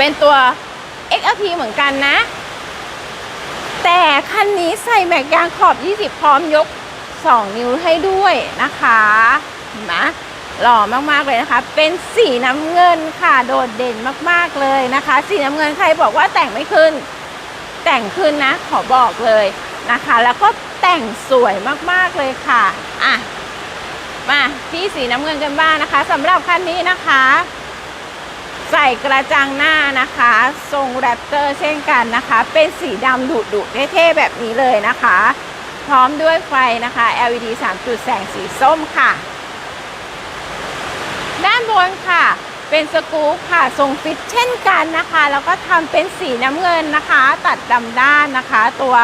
เป็นตัว XLT เหมือนกันนะ แต่คันนี้ใส่แม็กยางขอบ 20 พร้อมยก 2 นิ้วให้ด้วยนะคะเห็นไหมหล่อมากๆเลยนะคะ เป็นสีน้ำเงินค่ะ โดดเด่นมากๆเลยนะคะ สีน้ำเงินใครบอกว่าแต่งไม่ขึ้น แต่งขึ้นนะ ขอบอกเลยนะคะ แล้วก็แต่งสวยมากๆเลยค่ะ อะ มาที่สีน้ำเงินกันบ้างนะคะสำหรับคันนี้นะคะ ใส่กระจังหน้านะคะ ทรงแรปเตอร์เช่นกันนะคะ เป็นสีดำดุดุเท่ๆแบบนี้เลยนะคะ พร้อมด้วยไฟนะคะ LED 3 จุดแสงสีส้มค่ะ ด้านบนค่ะ เป็นสกรูปค่ะ ทรงฟิตเช่นกันนะคะ แล้วก็ทำเป็นสีน้ำเงินนะคะ ตัดดำด้านนะคะ ตัว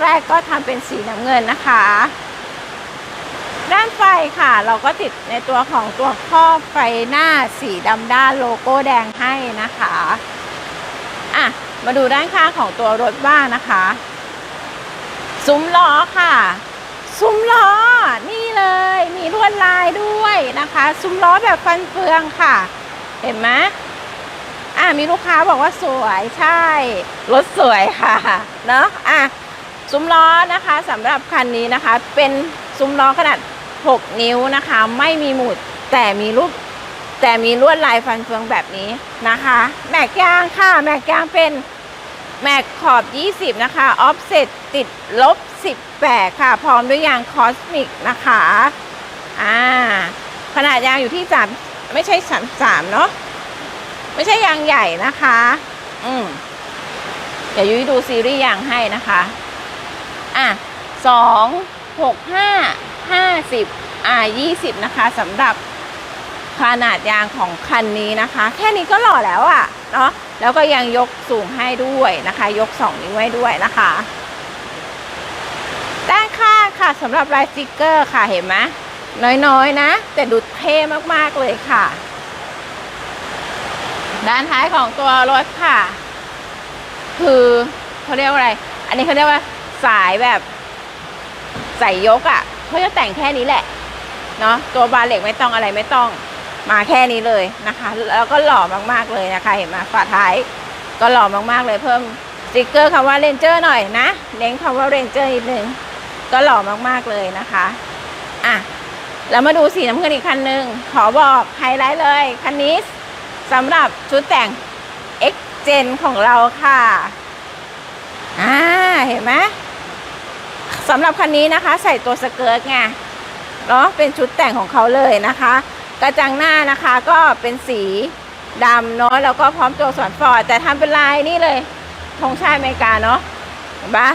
แรกก็ทำเป็นสีน้ำเงินนะคะ ด้านไฟค่ะ เราก็ติดในตัวของตัวครอบไฟหน้าสีดำด้านโลโก้แดงให้นะคะอะมาดูด้านข้างของตัวรถบ้างนะคะ ซุ้มล้อค่ะ ซุ้มล้อ นี่เลย มีลวดลายด้วยนะคะ ซุ้มล้อแบบฟันเฟืองค่ะ เห็นไหมอะมีลูกค้าบอกว่าสวยใช่ รถสวยค่ะเนาะอะซุ้มล้อนะคะสำหรับคันนี้นะคะ เป็นซุ้มล้อขนาด 6 นิ้วนะคะ ไม่มีหมุดแต่มีรูปแต่มีลวดลายฟันเฟืองแบบนี้นะคะ แม็กยางค่ะ แม็กยางเป็นแม็กขอบ 20 นะคะ ออฟเซตติดลบ 18 ค่ะ พร้อมด้วยยางคอสมิกนะคะ อ่า ขนาดยางอยู่ที่ 3 ไม่ใช่ 33 เนาะ ไม่ใช่ยางใหญ่นะคะ อืมเดี๋ยวยุ้ยดูซีรีส์ยางให้นะคะ อะสอง หกห้าสิบอ่ายี่สิบนะคะสำหรับขนาดยางของคันนี้นะคะ แค่นี้ก็หล่อแล้วอะ่ะเนาะแล้วก็ยังยกสูงให้ด้วยนะคะ ยก 2 นิ้วให้ด้วยนะคะด้านข้างค่ะสำหรับลายสติกเกอร์ค่ะเห็นไหมน้อยๆนะ แต่ดูเท่มากๆเลยค่ะ ด้านท้ายของตัวรถค่ะ คือเขาเรียกว่าอะไร อันนี้เขาเรียกว่าสายแบบ ใส่ยกอะ่ะ เขาจะแต่งแค่นี้แหละเนาะตัวบาเหล็กไม่ต้องอะไรไม่ต้องมาแค่นี้เลยนะคะ แล้วก็หล่อมากๆเลยนะคะ เห็นไหมฝาท้ายก็หล่อมากๆเลยเพิ่มสติกเกอร์คำว่าเรนเจอร์หน่อยนะเน้นคำว่าเรนเจอร์นิดนึงก็หล่อมากๆเลยนะคะอะแล้วมาดูสีน้ำเงินอีกคันหนึ่งขอบอกไฮไลท์เลยคันนี้สำหรับชุดแต่ง X Gen ของเราค่ะอ่าเห็นไหม สำหรับคันนี้นะคะ ใส่ตัวสเกิร์ตไงเนาะเป็นชุดแต่งของเขาเลยนะคะ กระจังหน้านะคะก็เป็นสีดำเนาะแล้วก็พร้อมตัวสวนฟอร์ดแต่ทำเป็นลายนี่เลยธงชาติอเมริกาเนาะเห็นปะ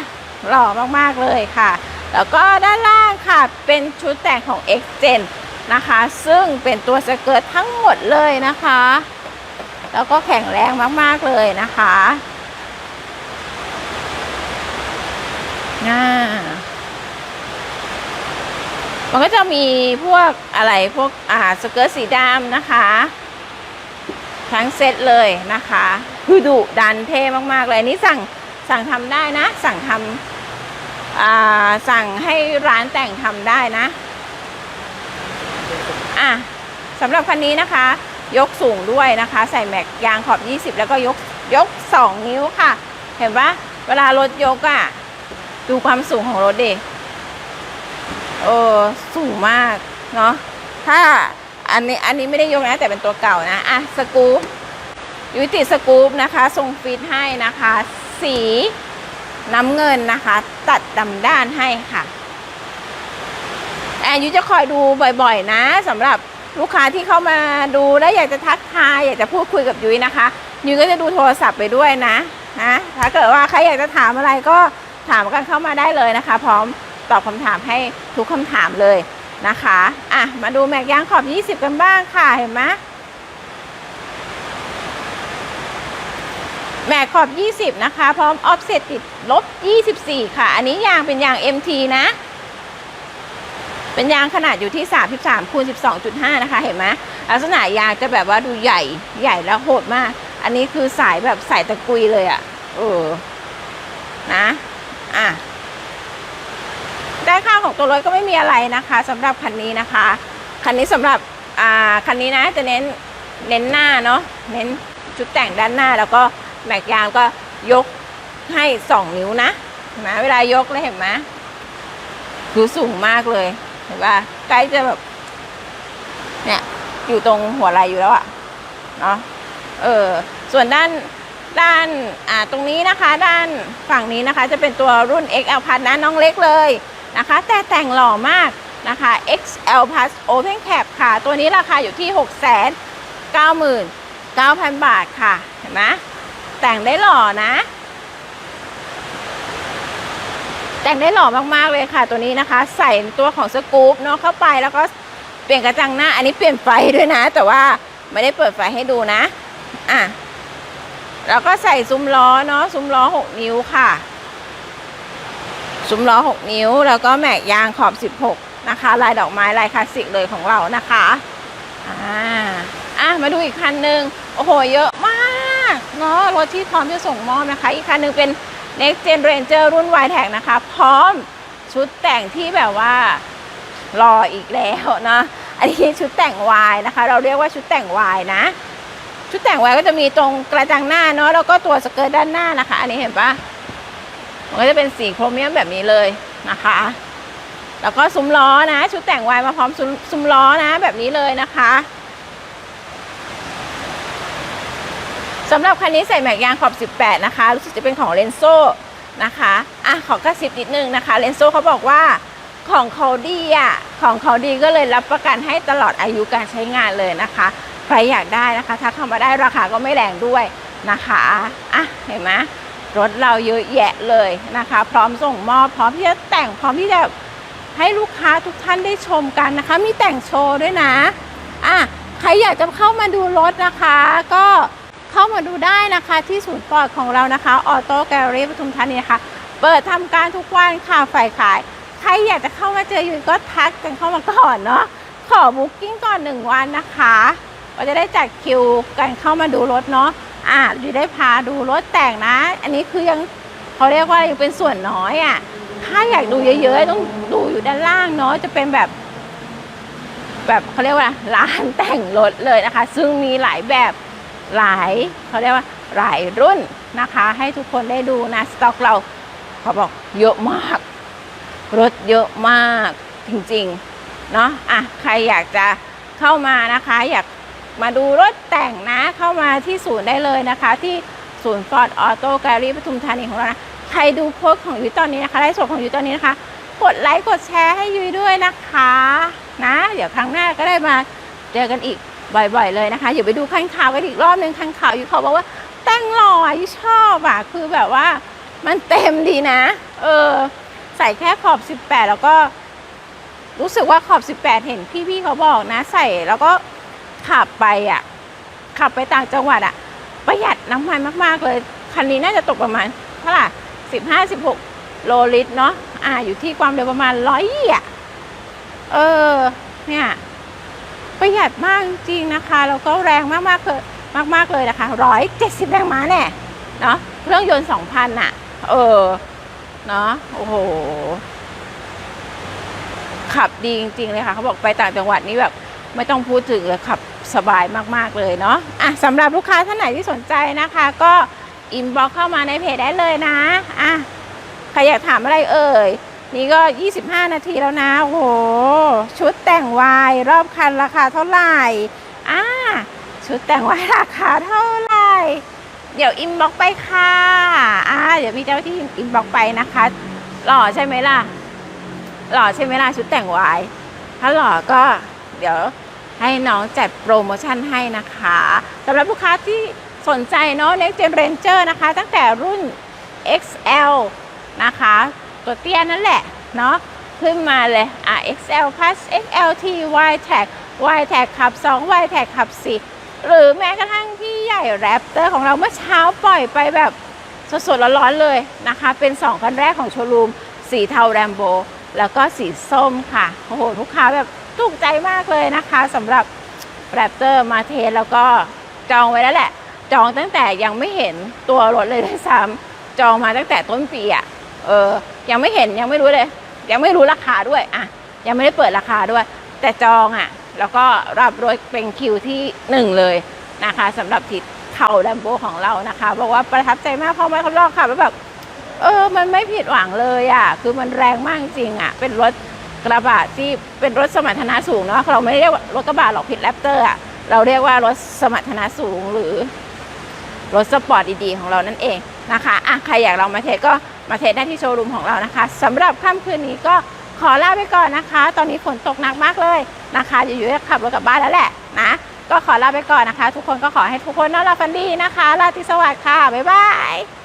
หล่อมากๆเลยค่ะ แล้วก็ด้านล่างค่ะเป็นชุดแต่งของ X Gen นะคะ ซึ่งเป็นตัวสเกิร์ตทั้งหมดเลยนะคะ แล้วก็แข็งแรงมากๆเลยนะคะ อ่ามันก็จะมีพวกอะไรพวกอ่าสเกิร์ตสีดำนะคะ ทั้งเซตเลยนะคะ คือดุดันเท่มาก ๆ เลยนนี้สั่งสั่งทำได้นะ สั่งทำสั่งให้ร้านแต่งทำได้นะ อะสำหรับคันนี้นะคะ ยกสูงด้วยนะคะ ใส่แม็กยางขอบ 20 แล้วก็ยกยก 2 นิ้วค่ะ เห็นปะเวลารถยกอะ่ะ ดูความสูงของรถดิเออสูงมากเนาะถ้าอันนี้อันนี้ไม่ได้ยกนะแต่เป็นตัวเก่านะอะสกูปยุติสกูปนะคะ ทรงฟิตให้นะคะ สีน้ำเงินนะคะ ตัดดำด้านให้ค่ะแอนยุจะคอยดูบ่อยๆ นะสำหรับลูกค้าที่เข้ามาดูแล้วอยากจะทักทายอยากจะพูดคุยกับยุ้ยนะคะยุ้ยก็จะดูโทรศัพท์ไปด้วยนะนะถ้าเกิดว่าใครอยากจะถามอะไรก็ ถามกันเข้ามาได้เลยนะคะ พร้อมตอบคำถามให้ทุกคำถามเลยนะคะอะมาดูแม็กยางขอบ 20 กันบ้างค่ะเห็นไหมแม็กขอบ 20 นะคะ พร้อมออฟเซตติดลบ 24 ค่ะ อันนี้ยางเป็นยาง MT นะ เป็นยางขนาดอยู่ที่ 33คูณ12.5 นะคะ เห็นไหมลักษณะยางจะแบบว่าดูใหญ่ใหญ่แล้วโหดมาก อันนี้คือสายแบบสายตะกุยเลยอะ่ะ เออ นะ อะ ด้านข้างของ ตัวรถก็ไม่มีอะไรนะคะสำหรับคันนี้นะคะ คันนี้สำหรับอ่าคันนี้นะจะเน้นเน้นหน้าเนาะเน้นชุดแต่งด้านหน้าแล้วก็แม็กยางก็ยกให้สองนิ้วนะเห็นไหมเวลายกเลยเห็นไหมดูสูงมากเลยเห็นป่ะใกล้จะแบบเนี่ยอยู่ตรงหัวไหล่อยู่แล้วอะเนาะเออส่วนด้านด้านอ่าตรงนี้นะคะ ด้านฝั่งนี้นะคะ จะเป็นตัวรุ่น XL Plus นะน้องเล็กเลย นะคะ แต่แต่งหล่อมากนะคะ XL Plus Open Cap ค่ะ ตัวนี้ราคาอยู่ที่ 6 9 9 0 0 0 บาทค่ะ เห็นไหมแต่งได้หล่อนะ แต่งได้หล่อมากๆเลยค่ะ ตัวนี้นะคะ ใส่ตัวของสกู๊ปเนาะเข้าไปแล้วก็เปลี่ยนกระจังหน้า อันนี้เปลี่ยนไฟด้วยนะ แต่ว่าไม่ได้เปิดไฟให้ดูนะ อะ แล้วก็ใส่ซุ้มล้อเนาะซุ้มล้อ 6 นิ้วค่ะ ซุ้มล้อ 6 นิ้ว แล้วก็แม็กยางขอบ 16 นะคะ ลายดอกไม้ลายคลาสสิกเลยของเรานะคะอ่าอะมาดูอีกคันหนึ่งโอ้โห เยอะมากเนาะรถที่พร้อมจะส่งมอบนะคะ อีกคันหนึ่งเป็น Next Gen Ranger รุ่น y t e c นะคะ พร้อมชุดแต่งที่แบบว่ารออีกแล้วนะอันนี้ชุดแต่งวายนะคะ เราเรียกว่าชุดแต่งวายนะ ชุดแต่งไว้ก็จะมีตรงกระจังหน้าเนาะแล้วก็ตัวสเกิร์ตด้านหน้านะคะ อันนี้เห็นปะ มันก็จะเป็นสีโครเมียมแบบนี้เลยนะคะ แล้วก็ซุ้มล้อนะ ชุดแต่งไว้มาพร้อมซุ้มซุ้มล้อนะแบบนี้เลยนะคะสำหรับคันนี้ใส่แม็กยางขอบ 18 นะคะ รู้สึกจะเป็นของเลนโซนะคะอะขอกระซิบนิดนึงนะคะเลนโซเขาบอกว่าของเขาดีอะของเขาดีก็เลยรับประกันให้ตลอดอายุการใช้งานเลยนะคะ ใครอยากได้นะคะทักเข้ามาได้ราคาก็ไม่แรงด้วยนะคะอะเห็นไหม รถเราเยอะแยะเลยนะคะ พร้อมส่งมอบพร้อมที่จะแต่งพร้อมที่จะให้ลูกค้าทุกท่านได้ชมกันนะคะ มีแต่งโชว์ด้วยนะอะใครอยากจะเข้ามาดูรถนะคะ ก็เข้ามาดูได้นะคะที่ศูนย์ปลอดของเรานะคะออโต้แกลเลอรี่ปทุมธานีนะคะ เปิดทำการทุกวันค่ะฝ่ายขาย ใครอยากจะเข้ามาเจออยู่ก็ทักกันเข้ามาก่อนเนาะขอบุ๊กิ้งก่อนหนึ่งวันนะคะ ก็จะได้จัดคิวกันเข้ามาดูรถเนาะ อ่าอยู่ได้พาดูรถแต่งนะ อันนี้คือยังเขาเรียกว่ายังเป็นส่วนน้อยอะ่ะ ถ้าอยากดูเยอะๆต้องดูอยู่ด้านล่างเนาะจะเป็นแบบ แบบเขาเรียกว่าร้านแต่งรถเลยนะคะ ซึ่งมีหลายแบบหลายเขาเรียกว่าหลายรุ่นนะคะ ให้ทุกคนได้ดูนะสต็อกเราเขาบอกเยอะมาก รถเยอะมากจริงๆเนาะอะใครอยากจะเข้ามานะคะ อยาก มาดูรถแต่งนะเข้ามาที่ศูนย์ได้เลยนะคะ ที่ศูนย์ฟอร์ดออโต้แกลลี่ปทุมธานีของเรานะใครดูโพสของยุ้ยตอนนี้นะคะไลฟ์สดของยุ้ยตอนนี้นะคะ กดไลค์กดแชร์ให้ยุ้ยด้วยนะคะนะ เดี๋ยวครั้งหน้าก็ได้มาเจอกันอีกบ่อย ๆ เลยนะคะอย่าไปดูคันข่าวกันอีกรอบนึงคันข่าวยุ้ยเขาบอกว่าแต่งหล่อยุ้ยชอบอะคือแบบว่ามันเต็มดีนะ เออ ใส่แค่ขอบ 18 แล้วก็ รู้สึกว่าขอบ 18 เห็นพี่ๆเขาบอกนะ ใส่แล้วก็ ขับไปอะขับไปต่างจังหวัดอะ ประหยัดน้ำมันมาก ๆ เลย คันนี้น่าจะตกประมาณเท่าไหร่15 16โลลิตรเนาะอ่า อยู่ที่ความเร็วประมาณร้อยอะเออ เนี่ย ประหยัดมากจริงนะคะ แล้วก็แรงมากๆเลยมากๆเลยนะคะร้อยเจ็ดสิบแรงม้าแน่เนาะเครื่องยนต์สองพันอะ เออ เนาะโอ้โห ขับดีจริง ๆ เลยค่ะ เขาบอกไปต่างจังหวัดนี่แบบ ไม่ต้องพูดถึงเลยขับสบายมาก ๆ เลยเนาะอะสำหรับลูกค้าท่านไหนที่สนใจนะคะ ก็อินบ็อกเข้ามาในเพจได้เลยนะอะใครอยากถามอะไรเอ่ย นี่ก็ 25 นาทีแล้วนะโห ชุดแต่งวายรอบคันราคาเท่าไหร่อ่าชุดแต่งวายราคาเท่าไหร่ เดี๋ยวอินบ็อกไปค่ะอ่าเดี๋ยวมีเจ้าหน้าที่อินบ็อกไปนะคะ หล่อใช่ไหมล่ะ หล่อใช่ไหมล่ะชุดแต่งวาย ถ้าหล่อก็ เดี๋ยวให้น้องจัดโปรโมชั่นให้นะคะสำหรับลูกค้าที่สนใจเนาะ Next Gen Ranger นะคะ ตั้งแต่รุ่น XL นะคะ ตัวเตี้ยนั่นแหละเนาะขึ้นมาเลยอะ XL Plus XLT Y Tag Y Tag ขับ 2 Y Tag ขับ 4 หรือแม้กระทั่งที่ใหญ่แรปเตอร์ของเราเมื่อเช้าปล่อยไปแบบสดๆร้อนๆเลยนะคะ เป็น 2 คันแรกของโชว์รูม สีเทาแรมโบ แล้วก็สีส้มค่ะ โอ้โหลูกค้าแบบถูกใจมากเลยนะคะสำหรับแรปเตอร์มาเทสแล้วก็จองไว้แล้วแหละ จองตั้งแต่ยังไม่เห็นตัวรถเลยด้วยซ้ำจองมาตั้งแต่ต้นปีอะ่ะเออยังไม่เห็นยังไม่รู้เลย ยังไม่รู้ราคาด้วยอะยังไม่ได้เปิดราคาด้วย แต่จองอะ แล้วก็รับรถเป็นคิวที่หนึ่งเลยนะคะสำหรับทิศใคาแลมโบของเรานะคะบอกว่าประทับใจมากเพราะไม่เขาลองขับแล้วแบบ เออ มันไม่ผิดหวังเลยอะ คือมันแรงมากจริงอะ เป็นรถกระบะที่เป็นรถสมรรถนะสูงเนาะ เราไม่เรียกว่ารถกระบะหรอกผิดแรปเตอร์อะ เราเรียกว่ารถสมรรถนะสูงหรือรถสปอร์ตดีๆของเรานั่นเองนะคะอะใครอยากลองมาเทสก็มาเทสได้ที่โชว์รูมของเรานะคะสำหรับค่ำคืนนี้ก็ขอลาไปก่อนนะคะ ตอนนี้ฝนตกหนักมากเลยนะคะ อยู่ๆจะขับรถกลับบ้านแล้วแหละนะ ก็ขอลาไปก่อนนะคะ ทุกคนก็ขอให้ทุกคนนอนหลับฝันดีนะคะราตรีสวัสดิ์ค่ะ บ๊ายบาย